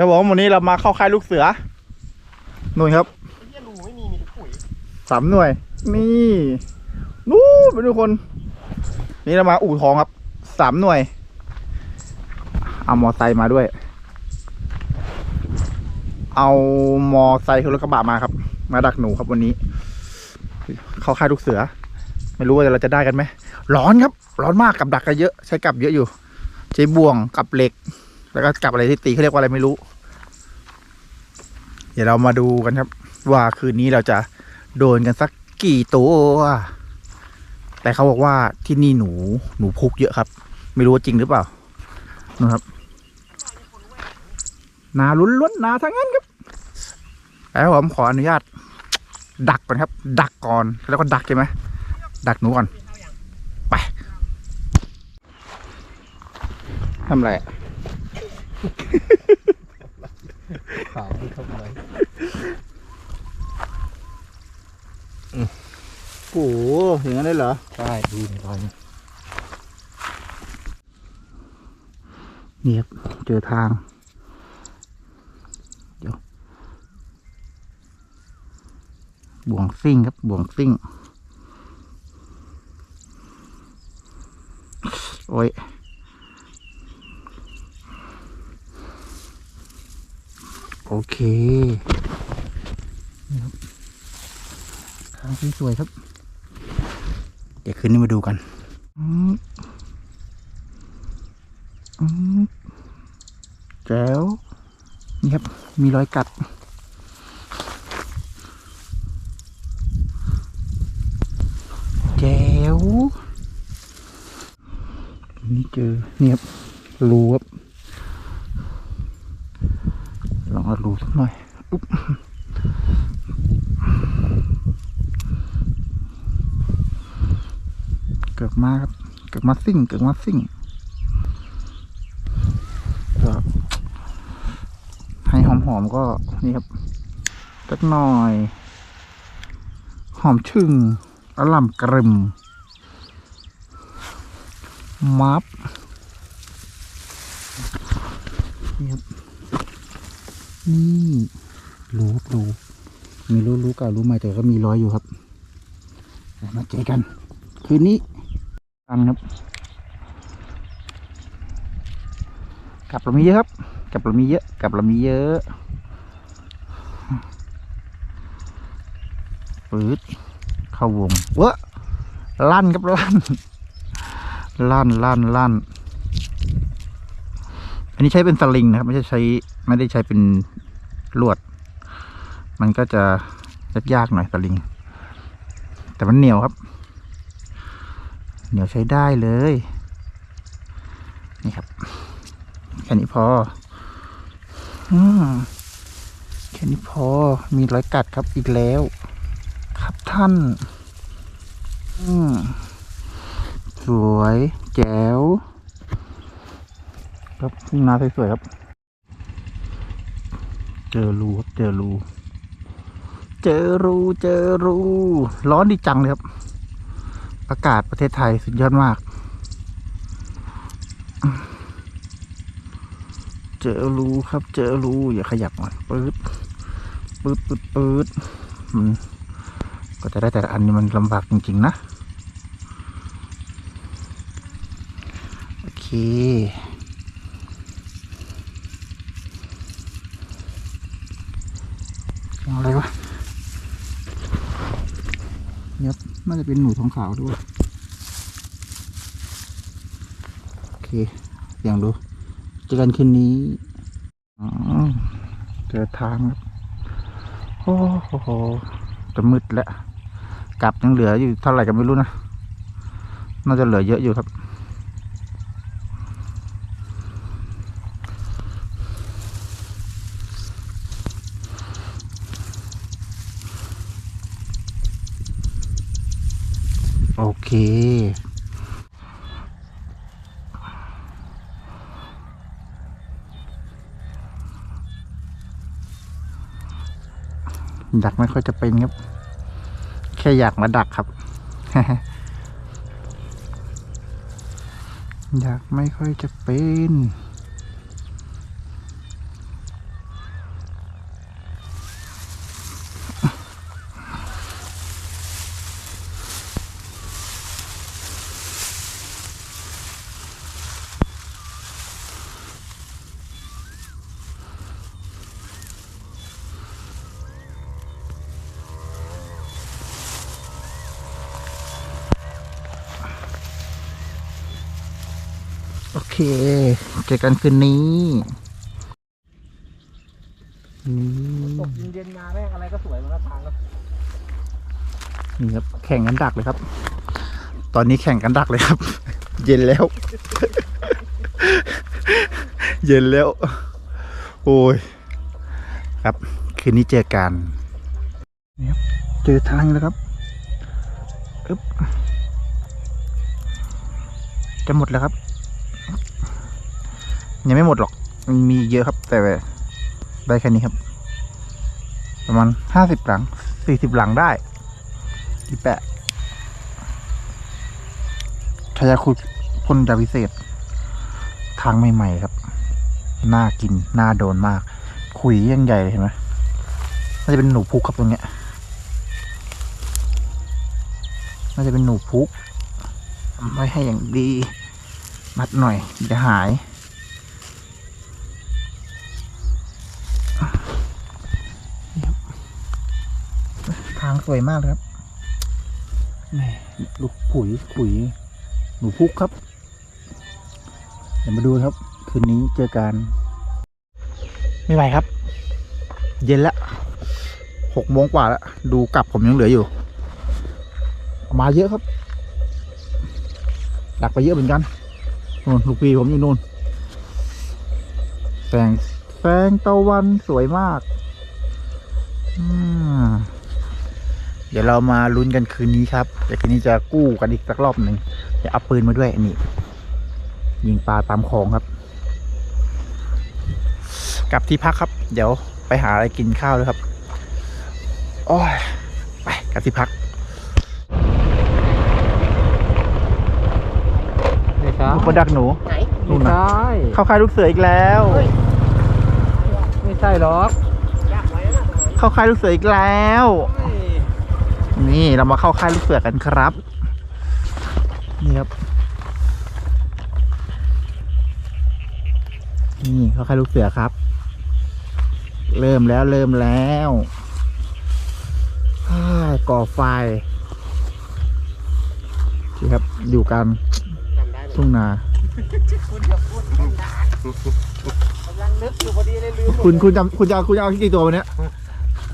ครับผมวันนี้เรามาเข้าค่ายลูกเสือนู่นครับเฮียรูไม่มีมีแต่ปุ๋ยสามหน่วย นี่นู่นไปทุกคน นี่เรามาอู่ทองครับสามหน่วยเอามอไซค์มาด้วย เอามอไซค์คือรถกระบะมาครับ มาดักหนูครับวันนี้ เข้าค่ายลูกเสือ ไม่รู้ว่าเราจะได้กันไหมร้อนครับ ร้อนมากกับดักกันเยอะ ใช้กับเยอะอยู่ ใช้บ่วงกับเหล็ก แล้วก็กลับอะไรที่ตีเขาเรียกว่าอะไรไม่รู้ เดี๋ยวเรามาดูกันครับ ว่าคืนนี้เราจะโดนกันสักกี่ตัวแต่เขาบอกว่าที่นี่หนูหนูพุกเยอะครับ ไม่รู้จริงหรือเปล่านะครับนาล้วนๆนาทั้งนั้นครับแล้วผมขออนุญาต ดักก่อนครับ ดักก่อนแล้วก็ดักใช่ไหมดักหนูก่อน ไปทำไร ขาวที่เข้าไปโอ้โหอย่างนั้นเลยเหรอ ใช่ดูในรอยนี่นี่ครับเจอทาง เดี๋ยว บ่วงซิ่งครับ บ่วงซิ่ง โอ้ย โอเคนี่ครับทางสวยๆครับ เดี๋ยวคืนนี้มาดูกันอืมอืมแจ๋วนี่ครับ มีรอยกัด แจ๋วนี่เจอนี่ครับรูครับ ลอง เอารูสักหน่อยอุ๊บเกิดมาครับเกิดมาซิ่งเกิดมาซิ่งก็ให้หอมๆก็นี่ครับสักหน่อย หอมชึ่งอล่ำกริมมับนี่ครับ นี่รู้รู้มีรู้รู้เก่ารู้ใหม่แต่ก็มีร้อยอยู่ครับมาเจอกัน คืนนี้กันครับกลับเรามีเยอะครับกลับเรามีเยอะกลับเรามีเยอะปืดเข้าวงเวะลั่นครับลั่นลั่นลั่นลั่นอันนี้ใช้เป็นสลิงนะครับ ไม่ใช่ใช้ไม่ได้ใช้เป็น ลวด มันก็จะยากๆหน่อยสลิง แต่มันเหนียวครับ เหนียวใช้ได้เลย นี่ครับ แค่นี้พออืแค่นี้พอมีรอยกัดครับอีกแล้ว ครับท่าน อืมสวยแจ๋วครับนาสวยๆครับ เจอรูครับเจอรู เจอรูเจอรูร้อนดีจังเลยครับ อากาศประเทศไทยสุดยอดมาก เจอรูครับ เจอรูอย่าขยับหน่อยปื๊ดปื๊ดปื๊ดปื๊ดมันก็จะได้แต่อันนี้มันลำบากจริง ๆ นะ โอเค เสียงอะไรวะเนี่ยน่าจะเป็นหนูทองขาวด้วย โอเค อย่างดูเจอกันคืนนี้อ๋อเจอทางโอ้โห จะมืดแล้ว กลับยังเหลืออยู่เท่าไหร่ก็ไม่รู้นะ น่าจะเหลือเยอะอยู่ครับ เค ดักไม่ค่อยจะเป็นครับ แค่อยากมาดักครับ อยากไม่ค่อยจะเป็น เจอกันคืนนี้นี่ตกเย็นๆมาแม่งอะไรก็สวยมันก็ทางก็นี่ครับ แข่งกันดักเลยครับ ตอนนี้แข่งกันดักเลยครับ เย็นแล้ว เย็นแล้ว โอ้ย ครับ คืนนี้เจอกันนี่ครับเจอทางแล้วครับอึ๊บจะหมดแล้วครับ ยังไม่หมดหรอกมันมีเยอะครับ แต่ได้แค่นี้ครับ ประมาณห้าสิบหลังสี่สิบหลังได้ที่แปะชายาคุพ่นดาวิเศษ ทางใหม่ๆครับ น่ากิน น่าโดนมาก ขุยยังใหญ่เลยเห็นไหมน่าจะเป็นหนูพุกครับตรงเนี้ย น่าจะเป็นหนูพุกไม่ให้อย่างดี มัดหน่อยจะหายางสวยมากเลยครับแหม่ลูกปุ๋ยขุยหนูพุกครับ เดี๋ยวมาดูครับ คืนนี้เจอกันไม่ไหวครับ เย็นแล้วหกโมงกว่าแล้ว ดูกลับผมยังเหลืออยู่ มาเยอะครับ ดักไปเยอะเหมือนกันนู่นลูกปีผมอยู่นู่นแสงแสงตะวันสวยมากอืม เดี๋ยวเรามาลุ้นกันคืนนี้ครับเดี๋ยวคืนนี้จะกู้กันอีกสักรอบหนึ่งเดี๋ยวเอาปืนมาด้วยนี่ ยิงปลาตามคลองครับ กลับที่พักครับ เดี๋ยวไปหาอะไรกินข้าวเลยครับโอ้ยไปกลับที่พักไม่ใช่ลูกกระดักหนูไหนนู่นน่ะไม่ใช่เข้าค่ายลูกเสืออีกแล้ว ไม่ใช่หรอกเข้าค่ายลูกเสืออีกแล้ว นี่เรามาเข้าค่ายลูกเสือกันครับ นี่ครับ นี่เข้าค่ายลูกเสือครับ เริ่มแล้วเริ่มแล้วอ้ายก่อไฟนี่ครับอยู่กลารจำได้ไหมทุ่งนาคุณอย่าพูดนานกำลังนึกอยู่พอดีเลยลืมหมดคุณคุณจำคุณจะเอาคุณจะเอากี่ตัววันเนี้ย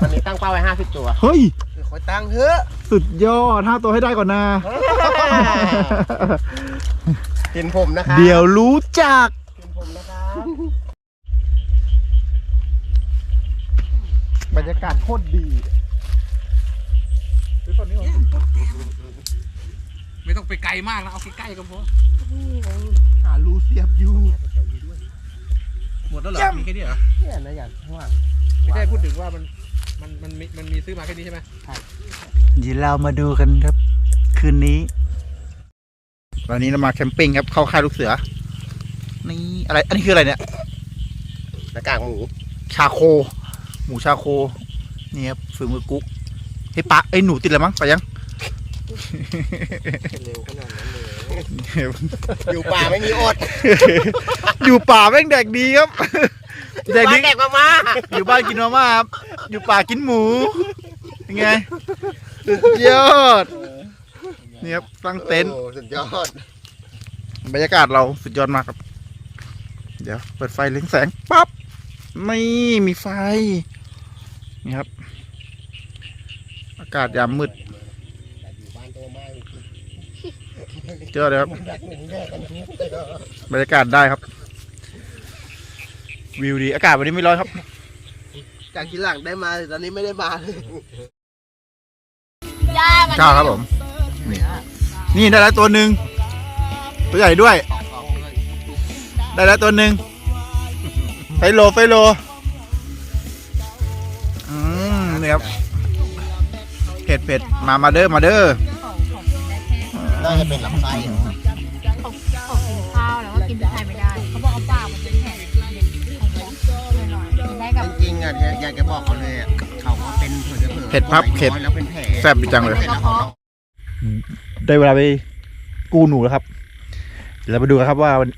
วันนี้ตั้งเป้าไว้ห้าสิบตัวเฮ้ยคือคอยตั้งเถอะสุดยอดห้าตัวให้ได้ก่อนนะ เห็นผมนะครับเดี๋ยวรู้จัก เห็นผมนะครับบรรยากาศโคตรดีไม่ต้องไปไกลมากนะ เอาใกล้ๆก็พอหารูเสียบอยู่ หมดแล้วเหรอ มีแค่นี้เหรอเนี่ยนะอย่างข้างหลัง ไม่ใช่พูดถึงว่ามัน มันมันมีมันมีซื้อมาแค่นี้ใช่ไหมเดี๋ยวเรามาดูกันครับ คืนนี้วันนี้เรามาแคมปิ้งครับเข้าค่ายลูกเสือ นี่อะไร อันนี้คืออะไรเนี่ยหน้ากากหมู ชาโค หมูชาโค นี่ครับฝีมือกุ๊กเฮ้ยปลาไอ้ยหนูติดแล้วมั้งไปยัง เร็วขนาดนั้นเลย อยู่ป่าไม่มีอดอยู่ป่าแม่งแดกดีครับแดกดีแดกมามาอยู่บ้านกินมาม่าครับอยู่ป่ากินหมูยังไงสุดยอดนี่ครับตั้งเต็นท์โอ้สุดยอดบรรยากาศเราสุดยอดมากครับ เดี๋ยวเปิดไฟเลี้ยงแสงปั๊บไม่มีไฟนี่ครับ อากาศยามมืด เจอเลยครับแดกหมูแดกกันทุกเลยบรรยากาศได้ครับ วิวดี อากาศวันนี้ไม่ร้อนครับ จากที่หลังได้มาตอนนี้ไม่ได้มาเลยข้าวครับผม นี่นี่ได้แล้วตัวหนึ่งตัวใหญ่ด้วย ได้แล้วตัวหนึ่งไฟโลไฟโลอืมนี่ครับเผ็ดเผ็ดมามาเด้อมาเด้อ น่าจะเป็นลำไส้เขาเขากินข้าวแล้วก็กินพริกไทยไม่ได้ เขาบอกเอาปากมันเป็นแผลหน่อยๆได้กับจริงๆอะอยากจะบอกเขาเลยอะเขาก็เป็นเผื่อเผื่อเผ็ดพับเผ็ด แล้วเป็นแผลแซ่บจังเลยผ็ดแล้วขา ได้เวลาไปกู้หนูแล้วครับเดี๋ยวเราไปดูกันครับว่าวัน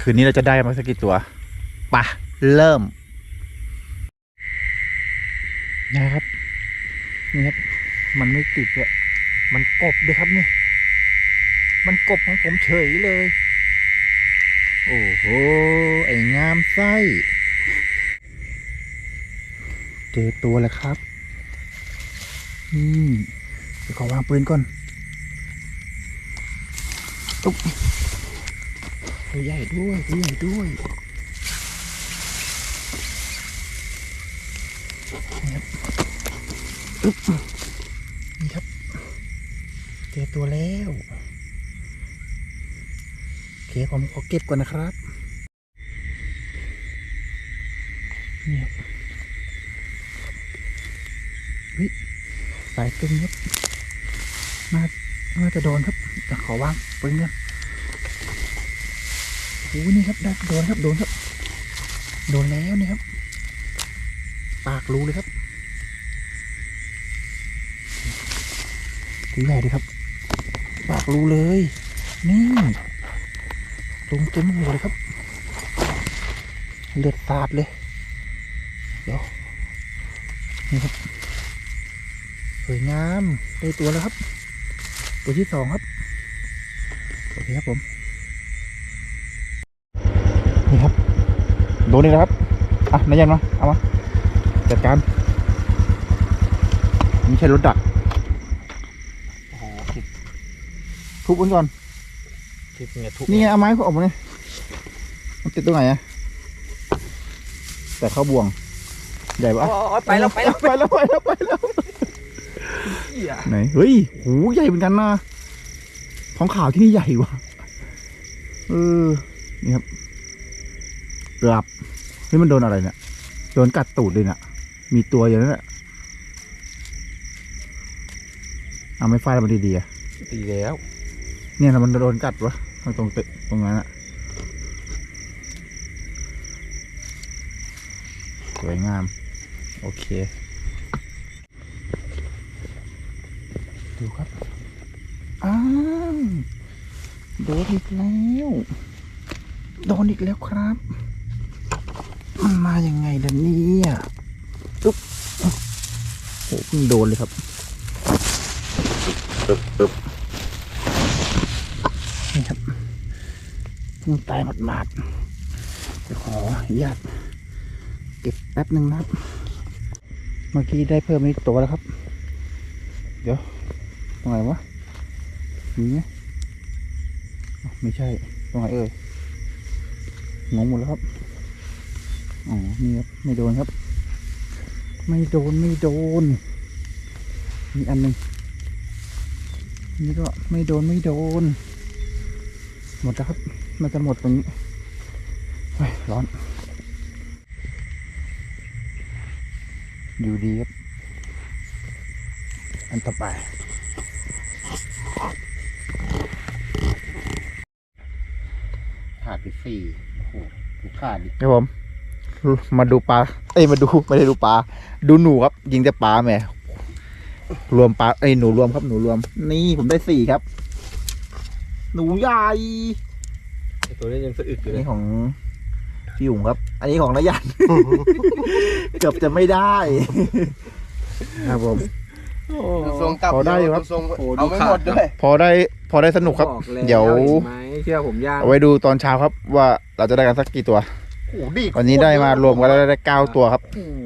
คืนนี้เราจะได้มาสักกี่ตัวไปะเริ่มนะครับนี่ครับ มันไม่ติดเลยมันกบเลยครับนี่ มันกบของผมเฉยเลย โอ้โห ไอ้งามไส้ เจอตัวแล้วครับ นี่เดี๋ยวขอวางปืนก่อนอุ๊บตัวใหญ่ด้วยตัวใหญ่ด้วยนี่ครับนี่ครับ เจอตัวแล้ว เคผมขอเก็บก่อนนะครับนี่ครับวิสายตึงครับน่าน่าจะโดนครับแต่ขอวางปืนก่อนโอ้นี่ครับได้โดนครับโดนครับ โดนแล้วนี่ครับ ปากรูเลยครับตัวใหญ่เลยครับ ปากรูเลย นี่ ลงเต็มหัวเลยครับ เลือดสาดเลย เดี๋ยว นี่ครับ สวยงาม ได้ตัวแล้วครับ ตัวที่สองครับ โอเคครับผม นี่ครับ โดนนี่แล้วครับ อะนายยันมา เอามา จัดการไม่ใช่รถดัก โอ้โหทิปทุบมันก่อน ทิปเนี่ยทุบนี่ไงเอาไม้เขาออกมาเนี่ยมันติดตรงไหนอะแต่เข้าบ่วง ใหญ่ปะโอ้ยไปแล้วไปแล้วไปแล้วไปแล้วไปแล้วเหี้ยไหนเฮ้ยโหใหญ่เหมือนกันนะท้องขาวที่นี่ใหญ่ว่ะเออนี่ครับเกือบเฮ้ยมันโดนอะไรเนี่ยโดนกัดตูดเลยเนี่ยมีตัวอย่างนั้นแหละเอาไม่ฟาดมันดีๆอะตีแล้ว เนี่ยนะมันโดนกัดวะ ตรงตึกตรงนั้นอะสวยงาม โอเค ดูครับ อ้าวโดนอีกแล้ว โดนอีกแล้วครับ มันมาอยังไงล่ะเนี่ยตุ๊บโอ้โหเพิ่งโดนเลยครับปึ๊บปึ๊บ นี่ครับเพิ่งตายหมาดๆจะขอญาตเก็บแป๊บหนึ่งนะครับ เมื่อกี้ได้เพิ่มอีกตัวแล้วครับ เดี๋ยวตรงไหนวะมีไหมไม่ใช่ตรงไหนเอ่ยงงหมดแล้วครับอ๋อนี่ครับไม่โดนครับ ไม่โดนไม่โดนมีอันหนึ่งนี่ก็ไม่โดนไม่โดน หมดแล้วครับ มันจะหมดตรงนี้เฮ้ยร้อน อยู่ดีครับ อันต่อไป ขาดไปสี่โอ้โหดูขาดดิครับผม มาดูปลา เอ้ย มาดู ไม่ได้ดูปลา ดูหนูครับ ยิงแต่ปลาแหม่รวมปลา เอ้ย หนูรวมครับ หนูรวม นี่ผมได้สี่ครับ หนูใหญ่ไอ้ ตัวนี้ยังสะอึกอยู่เลนี่ยของพี่หุงครับ อันนี้ของนายยัน เกือบจะไม่ได้ ครับผม ดูทรงกลับพอได้อยู่ครับ ทรงโอ้เอาดูไม่ขาหมดดด้วย พอได้พอได้สนุกครับ อกแล้วเดี๋ยว ห็นไหมเชื่อผมย่างเอาไว้ดูตอนเช้าครับ ว่าเราจะได้กันสักกี่ตัว โอ้โหดีดวันนี้ได้มารวมกันแล้วได้เก้าตัวครับโอ้โห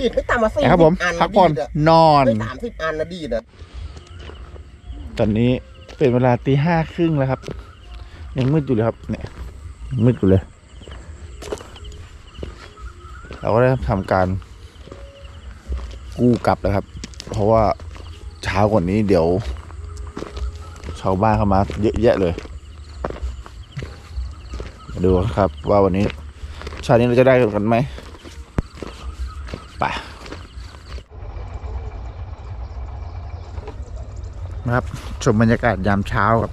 ดีดไม่ต่ำมาสี่นะครับ ผมอันพักผ่อนดีดะนอนไม่สามสิบอันนะดีดอะตอนนี้เป็นเวลาตีห้าครึ่งแล้วครับ ยังมืดอยู่เลยครับเนี่ยยัง มืดอยู่เลย เราก็ได้ทำการกู้กลับแล้วครับ เพราะว่าเช้ากว่านี้เดี๋ยว ชาวบ้านเข้ามาเยอะแยะเลยมาดูครับว่าวันนี้ชาตินี้เราจะได้กันไหมไปนะครับชมบรรยากาศยามเช้าครับ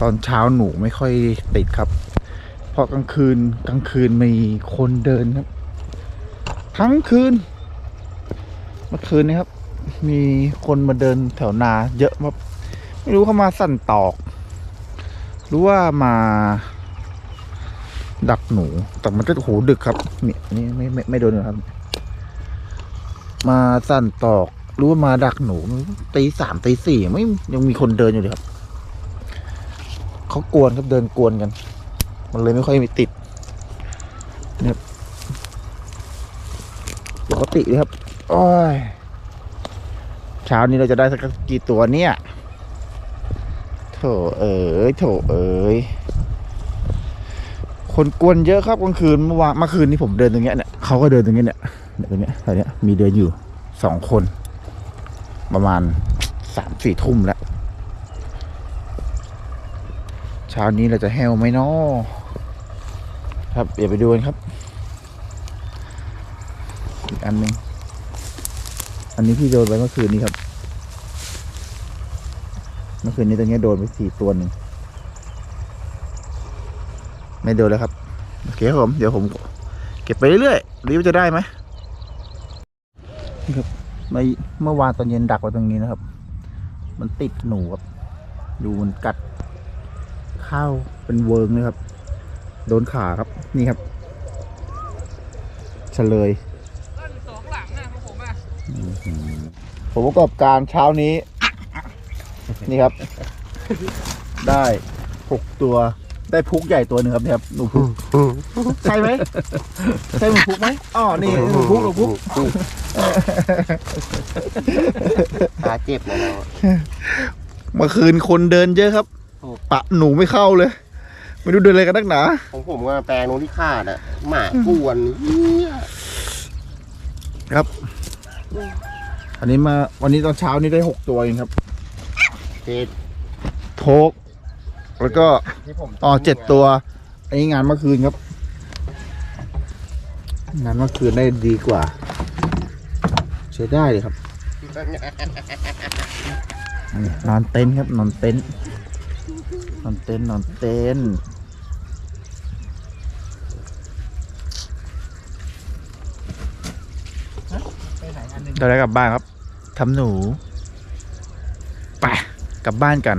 ตอนเช้าหนูไม่ค่อยติดครับ เพราะกลางคืนกลางคืนมีคนเดินครับ ทั้งคืนเมื่อคืนนี้ครับ มีคนมาเดินแถวนาเยอะมากไม่รู้เขามาสั่นตอก หรือว่ามาดักหนู แต่มันก็โหดึกครับเนี่ยนี่ไม่ไม่ไม่โดนนะครับ มาสั่นตอก หรือว่ามาดักหนูตีสามตีสี่ไม่ยังมีคนเดินอยู่เลยครับ เขากวนครับเดินกวนกัน มันเลยไม่ค่อยมีติดเนี่ยครับปกติเลยครับโอ้ยเช้านี้เราจะได้สักกี่ตัวเนี่ยโถเอ๋ยโถเอ๋ยคนกวนเยอะครับกลางคืนเมื่อวานเมื่อคืนนี้ผมเดินตรงเนี้ยเนี่ยเขาก็เดินตรงเนี้ยเนี่ยเนี่ยตรงเนี้ยแถวเนี้ยมีเดินอยู่สองคน ประมาณสามสี่ทุ่มแล้ว เช้านี้เราจะแห้วไหมนาะครับเดี๋ยวไปดูกันครับ อีกอันหนึ่งอันนี้พี่โดนไปเมื่อคืนนี้ครับ เมื่อคืนนี้ตรงนี้โดนไปสี่ตัวหนึ่งไม่โดนแล้วครับโอเคครับผมเดี๋ยวผมเก็บไปเรื่อยๆรีว่าจะได้ไหมนี่ครับเมื่อวานตอนเย็นดักไว้ตรงนี้นะครับ มันติดหนูครับดูมันกัด ข้าวเป็นเวิร์งเลยครับ โดนขาครับนี่ครับเฉลยสองหลังนะของผมอะผมประกอบการเช้านี้ นี่ครับ ได้หกตัวได้พุกใหญ่ตัวหนึ่งครับเนี่ยครับหนูพุกใช่ไหมใช่หนูพุกไหมอ๋อนี่หนูพุกหนูพุกขาเจ็บเลยเราเมื่อคืนคนเดินเยอะครับโอ้ ปะหนูไม่เข้าเลย ไม่รู้เดินอะไรกันนักหนา ของผมก็แปลงตรงที่ขาดอะหมากวนเหี้ยครับ อันนี้มาวันนี้ตอนเช้านี้ได้หกตัวเองครับ เจ็ดโทก แล้วก็ที่ผมอ๋อเจ็ดตัว อันนี้งานเมื่อคืนครับ งานเมื่อคืนได้ดีกว่า ใช้ได้เลยครับอันนี้นอนเต็นท์ครับนอนเต็นท์ นอนเต้นนอนเต้นเราได้กลับบ้านครับทำหนู ไป กลับบ้านกัน